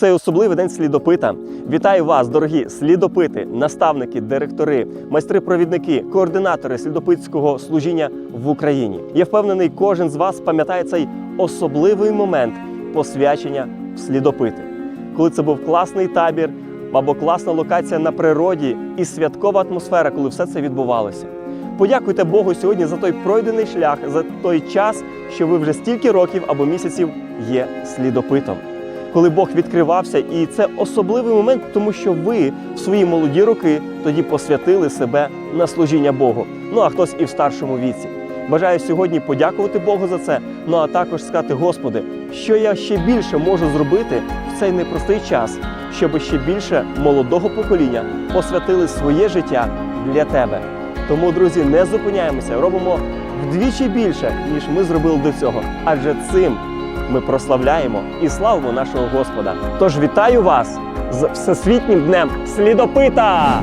цей особливий день слідопита. Вітаю вас, дорогі слідопити, наставники, директори, майстри-провідники, координатори слідопитського служіння в Україні. Я впевнений, кожен з вас пам'ятає цей особливий момент посвячення в слідопити, коли це був класний табір або класна локація на природі і святкова атмосфера, коли все це відбувалося. Подякуйте Богу сьогодні за той пройдений шлях, за той час, що ви вже стільки років або місяців є слідопитом. Коли Бог відкривався, і це особливий момент, тому що ви в свої молоді роки тоді посвятили себе на служіння Богу. Ну а хтось і в старшому віці. Бажаю сьогодні подякувати Богу за це. Ну а також сказати, Господи, що я ще більше можу зробити в цей непростий час, щоб ще більше молодого покоління посвятили своє життя для тебе. Тому, друзі, не зупиняємося, робимо вдвічі більше, ніж ми зробили до цього. Адже цим ми прославляємо і славимо нашого Господа. Тож вітаю вас з Всесвітнім днем слідопита!